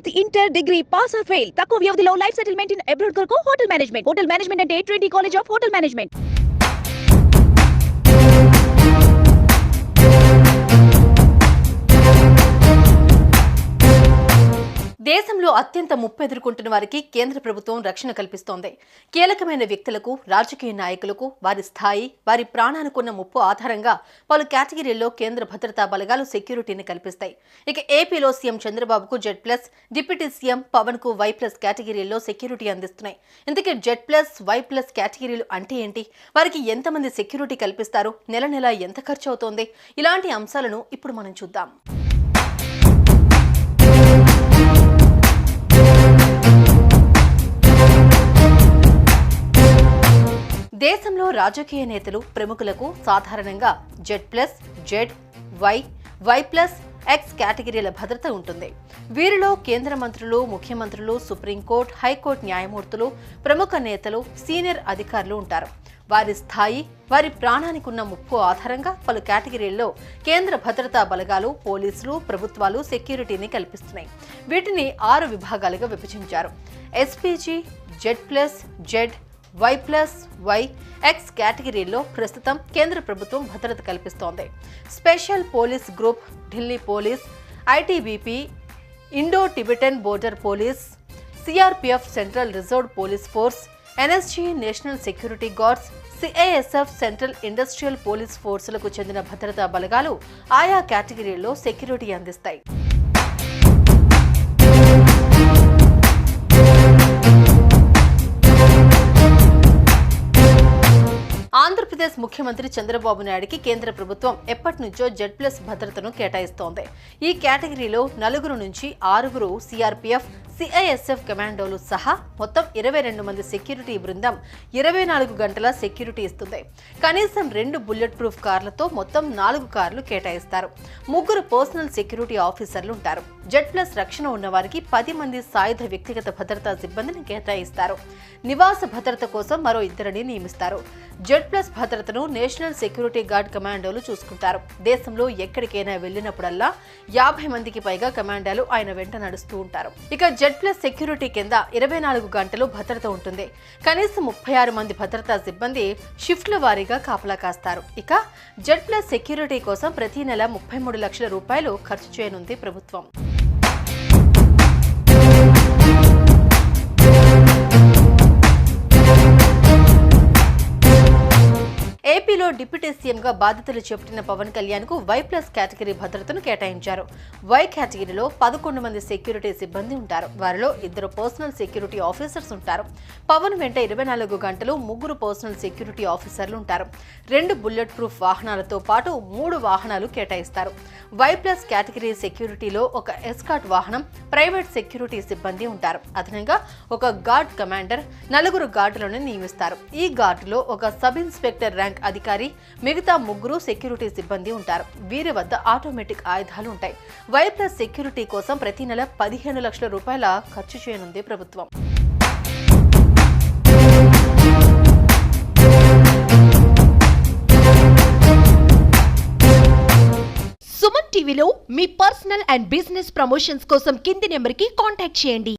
Tenth inter degree pass or fail. తక్కువ వ్యవధిలో life settlement in abroad కొరకు hotel management. Hotel management అంటే twenty college of hotel management. దేశంలో అత్యంత ముప్పు ఎదుర్కొంటున్న వారికి కేంద్ర ప్రభుత్వం రక్షణ కల్పిస్తోంది. కీలకమైన వ్యక్తులకు రాజకీయ నాయకులకు వారి స్థాయి వారి ప్రాణానుకున్న ముప్పు ఆధారంగా పలు కేటగిరీల్లో కేంద్ర భద్రతా బలగాలు సెక్యూరిటీని కల్పిస్తాయి. ఇక ఏపీలో సీఎం చంద్రబాబుకు జెడ్ ప్లస్ డిప్యూటీ సీఎం పవన్కు వై ప్లస్ కేటగిరీల్లో సెక్యూరిటీ అందిస్తున్నాయి. ఇందుకే జెడ్ ప్లస్ వై ప్లస్ కేటగిరీలు అంటే ఏంటి? వారికి ఎంతమంది సెక్యూరిటీ కల్పిస్తారు? నెల నెల ఎంత ఖర్చు అవుతోంది ఇలాంటి అంశాలను ఇప్పుడు మనం చూద్దాం. దేశంలో రాజకీయ నేతలు ప్రముఖులకు సాధారణంగా Z plus Z Y Y plus X కేటగిరీల భద్రత ఉంటుంది. వీరిలో కేంద్ర మంత్రులు ముఖ్యమంత్రులు సుప్రీంకోర్టు హైకోర్టు న్యాయమూర్తులు ప్రముఖ నేతలు సీనియర్ అధికారులు ఉంటారు. వారి స్థాయి వారి ప్రాణానికి ఉన్న ముప్పు ఆధారంగా పలు కేటగిరీల్లో కేంద్ర భద్రతా బలగాలు పోలీసులు ప్రభుత్వాలు సెక్యూరిటీని కల్పిస్తున్నాయి. వీటిని ఆరు విభాగాలుగా విభజించారు. SPG Z plus Z Y plus Y X కేటగిరీల్లో ప్రస్తుతం కేంద్ర ప్రభుత్వం భద్రత కల్పిస్తోంది. Special police group Delhi police ITBP Indo Tibetan border police CRPF central reserve police force NSG national security guards CISF central industrial police ఫోర్సులకు చెందిన భద్రతా బలగాలు ఆయా కేటగిరీల్లో security అందిస్తాయి. ముఖ్యమంత్రి చంద్రబాబు నాయుడికి కేంద్ర ప్రభుత్వం ఎప్పటి నుంచో జెడ్ ప్లస్ భద్రతను కేటాయిస్తోంది. ఈ కేటగిరీలో నలుగురు నుంచి ఆరుగురు సిఆర్పీఎఫ్ సిఐఎస్ఎఫ్ కమాండోలు సహా మొత్తం ఇరవై రెండు మంది సెక్యూరిటీ బృందం ఇరవై నాలుగు గంటల సెక్యూరిటీ ఇస్తుంది. కనీసం రెండు బుల్లెట్ ప్రూఫ్ కార్లతో మొత్తం నాలుగు కార్లు కేటాయిస్తారు. ముగ్గురు పర్సనల్ సెక్యూరిటీ ఆఫీసర్లు ఉంటారు. జెడ్ ప్లస్ రక్షణ ఉన్నవారికి పది మంది సాయుధ వ్యక్తిగత భద్రతా సిబ్బందిని కేటాయిస్తారు. నివాస భద్రత కోసం మరో ఇద్దరిని నియమిస్తారు. జెడ్ ప్లస్ భద్రతను నేషనల్ సెక్యూరిటీ గార్డ్ కమాండోలు చూసుకుంటారు. దేశంలో ఎక్కడికైనా వెళ్ళినప్పుడల్లా యాభై మందికి పైగా కమాండోలు ఆయన వెంట నడుస్తూ ఉంటారు. ఇక జెడ్ ప్లస్ సెక్యూరిటీ కింద ఇరవై నాలుగు గంటలు భద్రత ఉంటుంది. కనీసం ముప్పై ఆరు మంది భద్రతా సిబ్బంది షిఫ్ట్ల వారీగా కాపలా కాస్తారు. ఇక జెడ్ ప్లస్ సెక్యూరిటీ కోసం ప్రతి నెల ముప్పై మూడు లక్షల రూపాయలు ఖర్చు చేయనుంది ప్రభుత్వం. డిప్యూటీ సీఎంగా బాధ్యతలు చేపట్టిన పవన్ కళ్యాణ్కు వై ప్లస్ కేటగిరీ భద్రతను కేటాయించారు. వై కేటగిరీలో పదకొండు మంది సెక్యూరిటీ సిబ్బంది ఉంటారు. వారిలో ఇద్దరు పర్సనల్ సెక్యూరిటీ ఆఫీసర్స్ ఉంటారు. పవన్ వెంట ఇరవై నాలుగు గంటలు ముగ్గురు పర్సనల్ సెక్యూరిటీ ఆఫీసర్లు ఉంటారు. రెండు బుల్లెట్ ప్రూఫ్ వాహనాలతో పాటు మూడు వాహనాలు కేటాయిస్తారు. వై ప్లస్ కేటగిరీ సెక్యూరిటీలో ఒక ఎస్కాట్ వాహనం ప్రైవేట్ సెక్యూరిటీ సిబ్బంది ఉంటారు. అదనంగా ఒక గార్డ్ కమాండర్ నలుగురు గార్డులను నియమిస్తారు. ఈ గార్డులో ఒక సబ్ ఇన్స్పెక్టర్ ర్యాంక్ అధికారి మిగతా ముగ్గురు సెక్యూరిటీ సిబ్బంది ఉంటారు. వీరి వద్ద ఆటోమేటిక్ ఆయుధాలు ఉంటాయి. వైప్లస్ సెక్యూరిటీ కోసం ప్రతి నెల పదిహేను లక్షల రూపాయల ఖర్చు చేయనుంది ప్రభుత్వం. సుమన్ టీవీలో మీ పర్సనల్ అండ్ బిజినెస్ ప్రమోషన్స్ కోసం కింది నెంబర్కి కాంటాక్ట్ చేయండి.